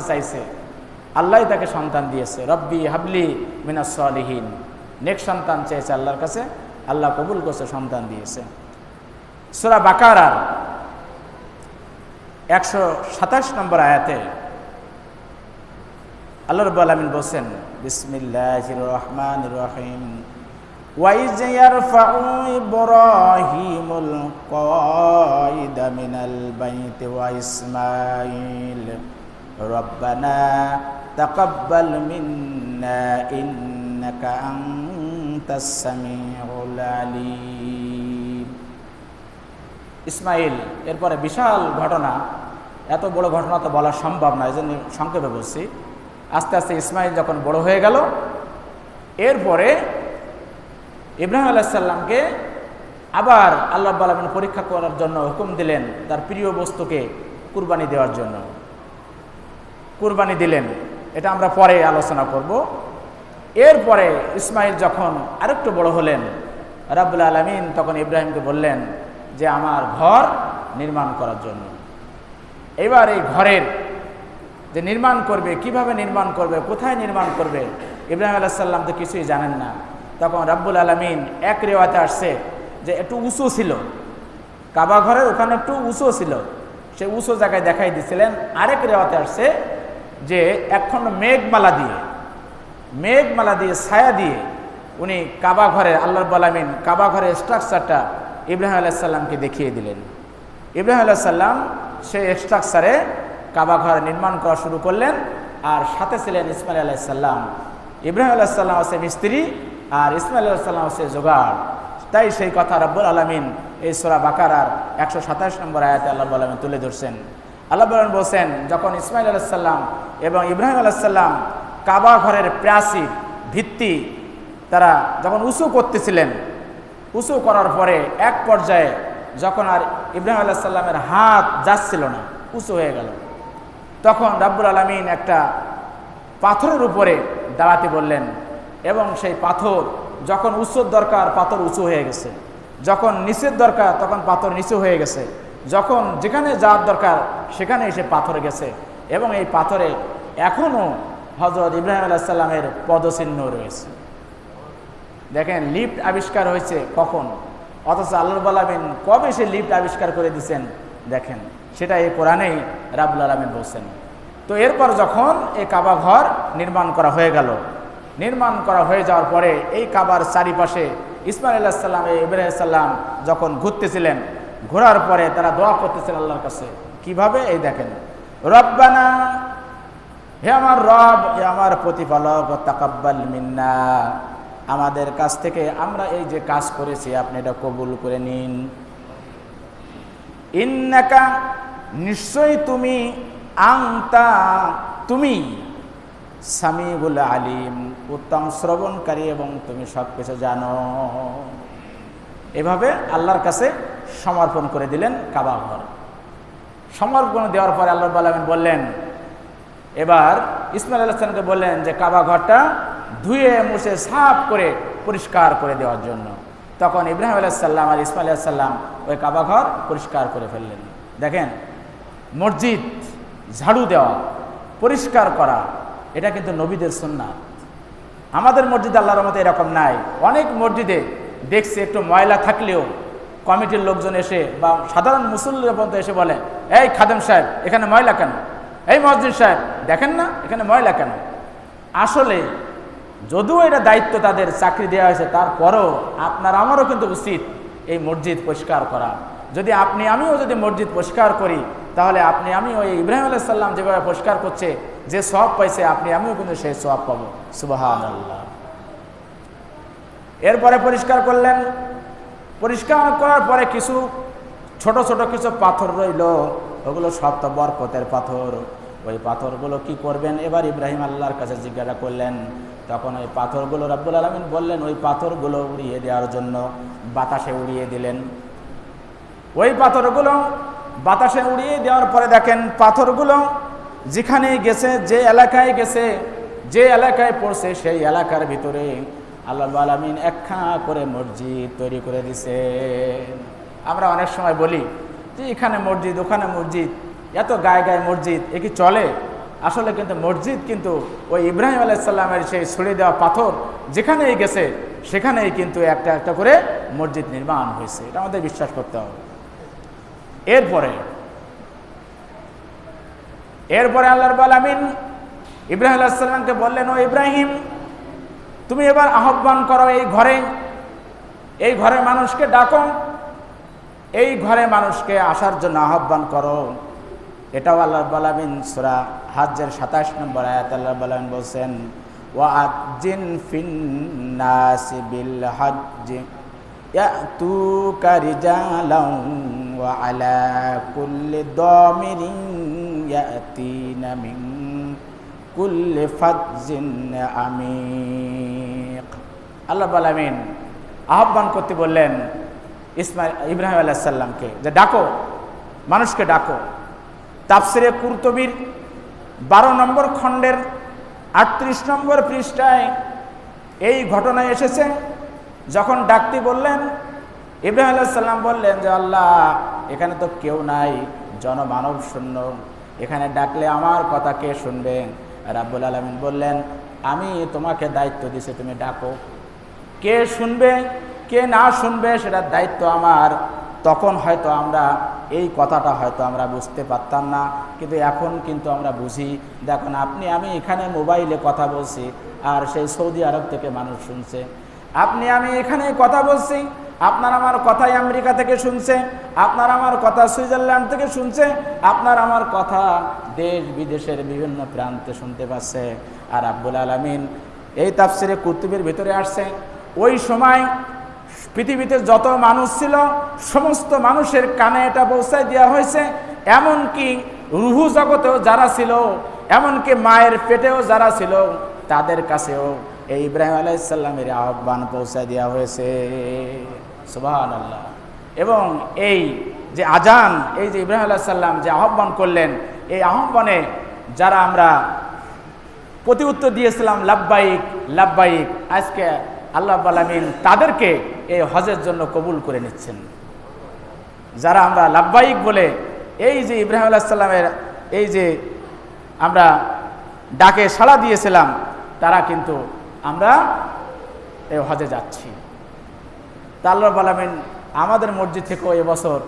কাছে চাইছে আল্লাহ তাকে সন্তান দিয়েছে রব্বি হাবলি মিনাসলিহীন নেক্সট সন্তান চেয়েছে আল্লাহর কাছে আল্লাহ কবুল করছে সন্তান দিয়েছে সুরা বাকারার একশো সাতাশ নম্বর আয়াতে আল্লাহ রব আলমিন বলছেন বিসমিল্লাহ রহমান রহিম وإذ يرفع إبراهيم القواعد من البيت وإسماعيل ربنا تقبل منا إنك أنت السميع العليم ইসমাইল এরপরে বিশাল ঘটনা এত বড় ঘটনা তো বলা সম্ভব নয় এই জন্য সংক্ষেপে বলছি আস্তে আস্তে ইসমাইল যখন বড় হয়ে গেল এরপরে ইব্রাহিম আলাহিসাল্লামকে আবার আল্লাহ আলমিন পরীক্ষা করার জন্য হুকুম দিলেন তার প্রিয় বস্তুকে কুরবানি দেওয়ার জন্য কুরবানি দিলেন, এটা আমরা পরে আলোচনা করব। এরপরে ইসমাইল যখন আরেকটু বড় হলেন রাবুল আলমিন তখন ইব্রাহিমকে বললেন যে, আমার ঘর নির্মাণ করার জন্য। এবার এই ঘরের যে নির্মাণ করবে, কীভাবে নির্মাণ করবে, কোথায় নির্মাণ করবে, ইব্রাহিম আলাহিসাল্লাম তো কিছুই জানেন না। তখন রাব্বুল আলমিন এক রেওয়াতে আসছে যে, একটু উঁচু ছিল। কাবা ঘরের ওখানে একটু উঁচু ছিল। সে উঁচু জায়গায় দেখাই দিছিলেন। আরেক রেওয়াতে আসছে যে এখন মেঘমালা দিয়ে মেঘমালা দিয়ে ছায়া দিয়ে উনি কাবা ঘরের, আল্লাহ আলমিন কাবা ঘরের স্ট্রাকচারটা ইব্রাহিম আলাইসাল্লামকে দেখিয়ে দিলেন। ইব্রাহিম আলাইসাল্লাম সেই স্ট্রাকচারে কাবা ঘর নির্মাণ করা শুরু করলেন আর সাথে ছিলেন ইসমাইল আলাইসাল্লাম ইব্রাহিম আলাইসাল্লাম আছে মিস্ত্রি আর ইসমাইল আলাইসাল্লাম আছে জোগাড়। তাই সেই কথা রব্বুল আলমিন এই সোরা বাকারার একশো সাতাশ নম্বর আয়াতে আল্লাহ আলমিন তুলে ধরছেন। আল্লাহ বলছেন, যখন ইসমাইল আলাইসাল্লাম এবং ইব্রাহিম আলাইসাল্লাম কাবা ঘরের প্রাচীর ভিত্তি তারা যখন উঁচু করতেছিলেন, উঁচু করার পরে এক পর্যায়ে যখন আর ইব্রাহিম আলাইসাল্লামের হাত যাচ্ছিল না, উঁচু হয়ে গেল। তখন রাব্বুল আলমিন একটা পাথরের উপরে দাঁড়াতে বললেন এবং সেই পাথর যখন উঁচুর দরকার পাথর উঁচু হয়ে গেছে, যখন নিচের দরকার তখন পাথর নিচু হয়ে গেছে। যখন যেখানে যাওয়ার দরকার, সেখানে এসে পাথর গেছে এবং এই পাথরে এখনও হজরত ইব্রাহিম আলাইসাল্লামের পদচিহ্ন রয়েছে। দেখেন, লিফট আবিষ্কার হয়েছে কখন? অথচ আল্লাহ আলমিন কবে সে লিফট আবিষ্কার করে দিচ্ছেন দেখেন, সেটা এই কোরআনেই রাবুল আলমিন বলছেন। তো এরপর যখন এই কাবা ঘর নির্মাণ করা হয়ে গেল, নির্মাণ করা হয়ে যাওয়ার পরে এই কাবার চারিপাশে ইসমাইল আল্লাহাম ইব্রাহিসাল্লাম যখন ঘুরতেছিলেন ঘোরার পরে তারা দোয়া করতেছিলেন আল্লাহর কাছে। কীভাবে? এই দেখেন। রব্বানা, হে আমার রব, হে আমার প্রতিপালক, তাকাব্বাল মিন্না। আমাদের কাছ থেকে আমরা এই যে কাজ করেছি, আপনি এটা কবুল করে নিন। ইন্নাকা, নিশ্চয়ই তুমি আংতা, তুমি সামিউল আলিম, উত্তম শ্রবণকারী এবং তুমি সব কিছু জানো। এভাবে আল্লাহর কাছে সমর্পণ করে দিলেন কাবা ঘর। সমর্পণ দেওয়ার পরে আল্লাহ আলমিন বললেন, এবার ইসমাইল আলাহামকে বললেন যে কাবা ঘরটা ধুয়ে, মুছে, সাফ করে, পরিষ্কার করে দেওয়ার জন্য। তখন ইব্রাহিম আলাইসাল্লাম আর ইসমাইল আলাইসাল্লাম ওই কাবা ঘর পরিষ্কার করে ফেললেন। দেখেন, মসজিদ, ঝাড়ু দেওয়া, পরিষ্কার করা, এটা কিন্তু নবীদের সুন্নাত। আমাদের মসজিদে আল্লাহর মতো এরকম নাই। অনেক মসজিদে দেখছি একটু ময়লা থাকলেও কমিটির লোকজন এসে বা সাধারণ মুসল্লির পর্যন্ত এসে বলে, এই খাদেম সাহেব, এখানে ময়লা কেন? এই মসজিদ সাহেব, দেখেন না, এখানে ময়লা কেন? আসলে যদিও এটা দায়িত্ব তাদের, চাকরি দেওয়া হয়েছে, তারপরও আপনার আমারও কিন্তু উচিত এই মসজিদ পরিষ্কার করা। যদি আপনি, আমিও যদি মসজিদ পরিষ্কার করি, তাহলে আপনি আমি ওই ইব্রাহিম আলাহ সাল্লাম যেভাবে পরিষ্কার করছে, যে সব পাইছে, আপনি, আমিও কিন্তু সেই সব পাবো। আল্লাহ এরপরে পরিষ্কার করলেন পরিষ্কার করার পরে কিছু ছোট ছোট কিছু পাথর রইল। ওগুলো সব তো বরকতের পাথর। ওই পাথরগুলো কি করবেন? এবার ইব্রাহিম আল্লাহর কাছে জিজ্ঞাসা করলেন। তখন ওই পাথরগুলো রাব্বুল আলমিন বললেন, ওই পাথরগুলো উড়িয়ে দেওয়ার জন্য বাতাসে উড়িয়ে দিলেন। ওই পাথরগুলো বাতাসে উড়িয়ে দেওয়ার পরে দেখেন পাথরগুলো যেখানে গেছে, যে এলাকায় গেছে, যে এলাকায় পড়ছে, সেই এলাকার ভিতরে আল্লাহ আলমিন একখা করে মসজিদ তৈরি করে দিছে। আমরা অনেক সময় বলি যে এখানে মসজিদ, ওখানে মসজিদ, এত গায়ে গায়ে মসজিদ, এ কি চলে? আসলে কিন্তু মসজিদ কিন্তু ওই ইব্রাহিম আলাইসাল্লামের সেই ছড়িয়ে দেওয়া পাথর যেখানেই গেছে, সেখানেই কিন্তু একটা একটা করে মসজিদ নির্মাণ হয়েছে। এটা আমাদের বিশ্বাস করতে হবে। এরপরে এরপরে আল্লাহর আমিন ইব্রাহিম আলাইসাল্লামকে বললেন, ও ইব্রাহিম তুমি এবার আহ্বান করো এই ঘরে। এই ঘরে মানুষকে ডাকো। এই ঘরে মানুষকে আসার জন্য আহ্বান করো। এটাও আল্লাহ বালামিন সুরা হাজ্জের সাতাশ নম্বর আয়াত আল্লাহ বালামিন বলছেন ওয়াজিন ফিন্নাস বিল হজ্জ রিজালান ওয়া আলা কুল্লি দামিরিন ইয়াতিনা মিন কুল্লি ফাজ্জিন আমিক আল্লাহ বালামিন আহ্বান করতে বললেন ইসমাইল, ইব্রাহিম আলাইসাল্লামকে যে ডাকো, মানুষকে ডাকো। তাপসিরে কুরতবির বারো নম্বর খণ্ডের আটত্রিশ নম্বর পৃষ্ঠায় এই ঘটনা এসেছে, যখন ডাকতে বললেন, ইব্রাহিম আলাইসাল্লাম বললেন যে, আল্লাহ, এখানে তো কেউ নাই, জনমানব শূন্য। এখানে ডাকলে আমার কথা কে শুনবে? রাব্বুল আলমিন বললেন, আমি তোমাকে দায়িত্ব দিছি তুমি ডাকো। কে শুনবে, কে না শুনবে সেটার দায়িত্ব আমার। তখন হয়তো আমরা এই কথাটা হয়তো আমরা বুঝতে পারতাম না, কিন্তু এখন কিন্তু আমরা বুঝি। দেখুন, আপনি, আমি এখানে মোবাইলে কথা বলছি আর সেই সৌদি আরব থেকে মানুষ শুনছে। আপনি, আমি এখানে কথা বলছি, আপনার আমার কথাই আমেরিকা থেকে শুনছে, আপনার আমার কথা সুইজারল্যান্ড থেকে শুনছে, আপনার আমার কথা দেশ বিদেশের বিভিন্ন প্রান্তে শুনতে পাচ্ছে। আর আব্বুল আলমিন এই তাফসিরে কুতুবের ভিতরে আসছে ওই সময় পৃথিবীতে যত মানুষ ছিল, সমস্ত মানুষের কানে এটা পৌঁছায় দেওয়া হয়েছে। এমনকি রুহু জগতেও যারা ছিল, এমনকি মায়ের পেটেও যারা ছিল, তাদের কাছেও এই ইব্রাহিম আলাইসাল্লামের আহ্বান পৌঁছায় দেওয়া হয়েছে। সুবাহান আল্লাহ এবং এই যে আজান, এই যে ইব্রাহিম আলাইসাল্লাম যে আহ্বান করলেন, এই আহ্বানে যারা আমরা প্রতি উত্তর দিয়েছিলাম লাভবাহিক লাভবাহিক আজকে আল্লাহ আলমিন তাদেরকে এই হজের জন্য কবুল করে নিচ্ছেন। যারা আমরা লাভবাহিক বলে এই যে ইব্রাহিম আলাহিসাল্লামের এই যে আমরা ডাকে সাড়া দিয়েছিলাম, তারা কিন্তু আমরা এই হজে যাচ্ছি। তা আল্লাহ আলমিন আমাদের মসজিদ থেকেও এবছর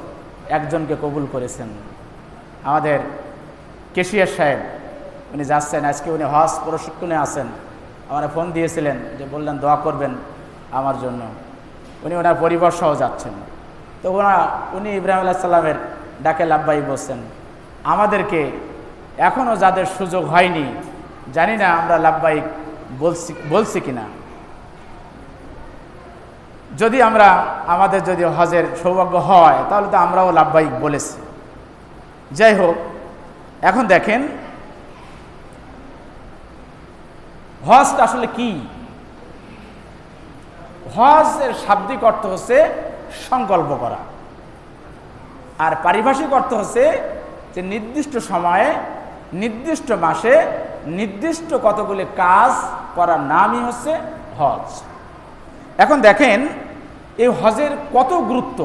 একজনকে কবুল করেছেন। আমাদের কেশিয়ার সাহেব, উনি যাচ্ছেন, আজকে উনি হজ প্রশিক্ষণে আছেন। আমার ফোন দিয়েছিলেন যে বললেন, দোয়া করবেন আমার জন্য। উনি ওনার পরিবার সহ যাচ্ছেন। তো ওনা উনি ইব্রাহিম আল্লাহ সাল্লামের ডাকে লাভবাই বলছেন, আমাদেরকে এখনও যাদের সুযোগ হয়নি, জানি না আমরা লাভবাহিক বলছি বলছি কিনা। যদি আমরা, আমাদের যদি হজের সৌভাগ্য হয়, তাহলে তো আমরাও লাভবাহিক বলেছি। যাই হোক, এখন দেখেন হজটা আসলে কি? হজের শাব্দিক অর্থ হচ্ছে সংকল্প করা। আর পারিভাষিক অর্থ হচ্ছে যে নির্দিষ্ট সময়ে, নির্দিষ্ট মাসে, নির্দিষ্ট কতগুলি কাজ করার নামই হচ্ছে হজ। এখন দেখেন, এই হজের কত গুরুত্ব?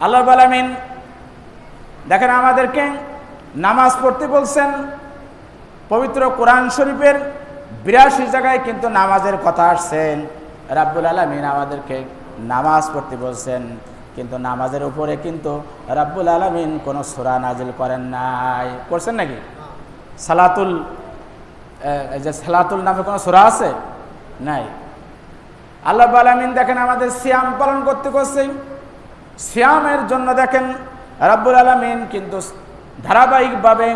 আল্লাহ আলামিন দেখেন আমাদেরকে নামাজ পড়তে বলছেন পবিত্র কোরআন শরীফের বিরাশি জায়গায় কিন্তু নামাজের কথা আসছেন। রাব্বুল আলমিন আমাদেরকে নামাজ পড়তে বলছেন, কিন্তু নামাজের উপরে কিন্তু রাব্বুল আলমিন কোনো সোরা নাজিল করেন নাই। করছেন নাকি? সালাতুল যে সালাতুল নামে কোনো সোরা আছে? নাই। আল্লাহ আলমিন দেখেন আমাদের শ্যাম পালন করতে করছে শ্যামের জন্য দেখেন রাব্বুল আলমিন কিন্তু ধারাবাহিকভাবে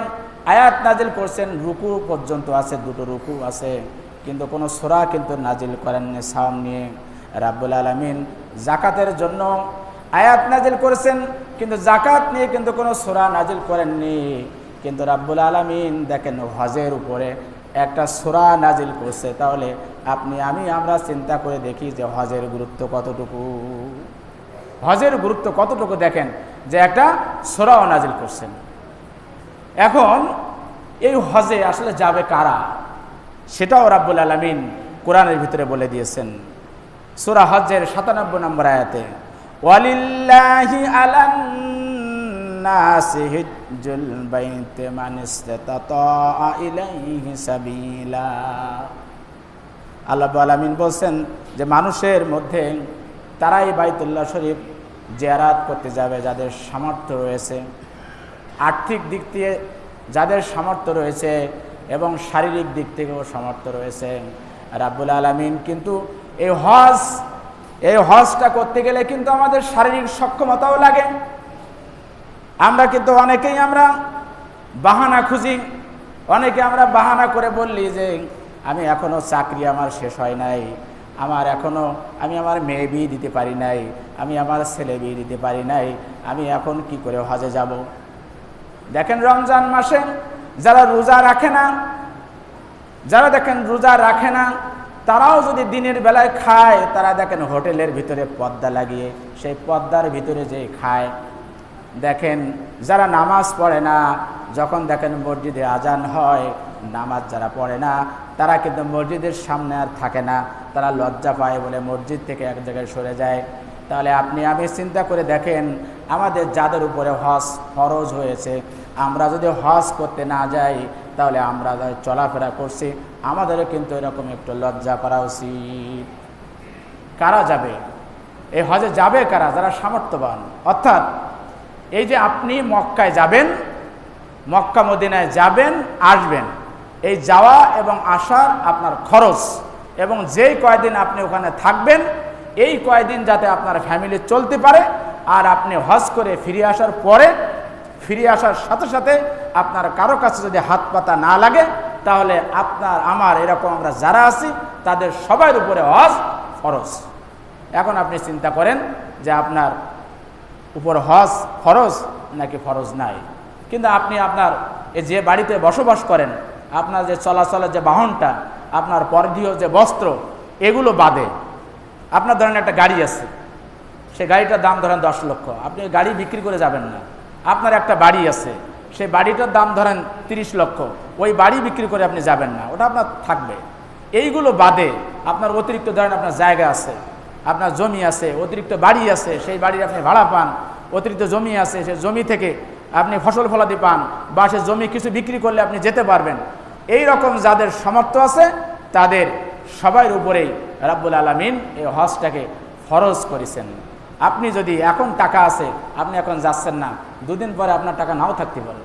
আয়াত নাজিল করছেন, রুকু পর্যন্ত আছে, দুটো রুকু আছে, কিন্তু কোনো সোরা কিন্তু নাজিল করেননি সাম নিয়ে রাব্বুল আলমিন জাকাতের জন্য আয়াত নাজিল করেছেন, কিন্তু জাকাত নিয়ে কিন্তু কোনো সোরা নাজিল করেননি। কিন্তু রাব্বুল আলমিন দেখেন হজের উপরে একটা সোরা নাজিল করছে, তাহলে আপনি, আমি, আমরা চিন্তা করে দেখি যে হজের গুরুত্ব কতটুকু। হজের গুরুত্ব কতটুকু দেখেন যে একটা সোরাও নাজিল করছেন। এখন এই হজে আসলে যাবে কারা? সেটাও রাব্বুল আলমিন কোরআনের ভিতরে বলে দিয়েছেন। সুরা হজের সাতানব্বই নম্বর আয়াতে, ওয়ালিল্লাহি আলান্নাসি হাজ্জুল বাইতে মান ইসতাতা ইলাইহি সাবিলা। আল্লাহ আলামিন বলছেন যে, মানুষের মধ্যে তারাই বাইতুল্লাহ শরীফ জিয়ারাত করতে যাবে যাদের সামর্থ্য রয়েছে। আর্থিক দিক দিয়ে যাদের সামর্থ্য রয়েছে এবং শারীরিক দিক থেকেও সামর্থ্য রয়েছে, রাব্বুল আলামিন। কিন্তু এই হজ, এই হজটা করতে গেলে কিন্তু আমাদের শারীরিক সক্ষমতাও লাগে। আমরা কিন্তু অনেকেই আমরা বাহানা খুঁজি, অনেকে আমরা বাহানা করে বললি যে, আমি এখনও চাকরি আমার শেষ হয় নাই, আমার এখনও আমি আমার মেয়ে বিয়ে দিতে পারি নাই, আমি আমার ছেলে বিয়ে দিতে পারি নাই, আমি এখন কি করে হজে যাব? দেখেন রমজান মাসে যারা রোজা রাখে না, যারা দেখেন রোজা রাখে না, তারাও যদি দিনের বেলায় খায়, তারা দেখেন হোটেলের ভিতরে পর্দা লাগিয়ে, সেই পর্দার ভিতরে যে খায়। দেখেন যারা নামাজ পড়ে না, যখন দেখেন মসজিদে আজান হয়, নামাজ যারা পড়ে না, তারা কিন্তু মসজিদের সামনে আর থাকে না। তারা লজ্জা পায় বলে মসজিদ থেকে এক জায়গায় সরে যায়। তাহলে আপনি আমি চিন্তা করে দেখেন, আমাদের যাদের উপরে হজ ফরজ হয়েছে, আমরা যদি হজ করতে না যাই, তাহলে আমরা চলাফেরা করছি, আমাদেরও কিন্তু এরকম একটু লজ্জা করা উচিত। কারা যাবে? এই হজে যাবে কারা? যারা সামর্থ্যবান। অর্থাৎ, এই যে আপনি মক্কায় যাবেন, মক্কা মদিনায় যাবেন, আসবেন, এই যাওয়া এবং আসার আপনার খরচ এবং যেই কয়দিন আপনি ওখানে থাকবেন এই কয়দিন যাতে আপনার ফ্যামিলি চলতে পারে, আর আপনি হজ করে ফিরে আসার পরে, ফিরে আসার সাথে সাথে আপনার কারও কাছে যদি হাত পাতা না লাগে, তাহলে আপনার, আমার, এরকম আমরা যারা আছি, তাদের সবার উপরে হজ ফরজ। এখন আপনি চিন্তা করেন যে আপনার উপর হজ ফরজ নাকি ফরজ নাই? কিন্তু আপনি আপনার যে বাড়িতে বসবাস করেন, আপনার যে চলাচলের যে বাহনটা, আপনার পরধীয় যে বস্ত্র, এগুলো বাদে। আপনার ধরেন একটা গাড়ি আছে, সে গাড়িটার দাম ধরেন দশ লক্ষ, আপনি গাড়ি বিক্রি করে যাবেন না। আপনার একটা বাড়ি আছে সেই বাড়িটার দাম ধরেন তিরিশ লক্ষ, ওই বাড়ি বিক্রি করে আপনি যাবেন না, ওটা আপনার থাকবে। এইগুলো বাদে আপনার অতিরিক্ত ধরেন আপনার জায়গা আছে, আপনার জমি আছে, অতিরিক্ত বাড়ি আছে, সেই বাড়ির আপনি ভাড়া পান, অতিরিক্ত জমি আছে, সে জমি থেকে আপনি ফসল ফলাদি পান, বা সে জমি কিছু বিক্রি করলে আপনি যেতে পারবেন। এই রকম যাদের সামর্থ্য আছে, তাদের সবার উপরেই রাব্বুল আলমিন এই হজটাকে ফরজ করেছেন। আপনি যদি এখন টাকা আছে, আপনি এখন যাচ্ছেন না, দুদিন পরে আপনার টাকা নাও থাকতে পারে।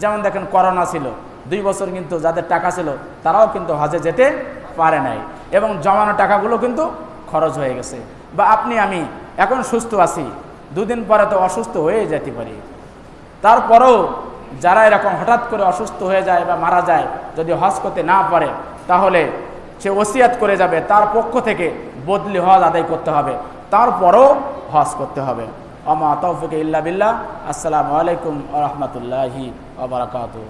যেমন দেখেন, করোনা ছিল, দুই বছর কিন্তু যাদের টাকা ছিল, তারাও কিন্তু হজে যেতে পারে নাই। এবং জমানো টাকাগুলো কিন্তু খরচ হয়ে গেছে। বা আপনি, আমি এখন সুস্থ আছি, দুদিন পরে তো অসুস্থ হয়ে যেতে পারি। তারপরেও যারা এরকম হঠাৎ করে অসুস্থ হয়ে যায় বা মারা যায়, যদি হজ করতে না পারে, তাহলে সে ওসিয়াত করে যাবে, তার পক্ষ থেকে বদলি হজ আদায় করতে হবে। তারপরও হজ করতে হবে। অমা তৌফিক ইল্লা বিল্লাহ। আসসালামু আলাইকুম রহমতুল্লাহি আবরাকাতু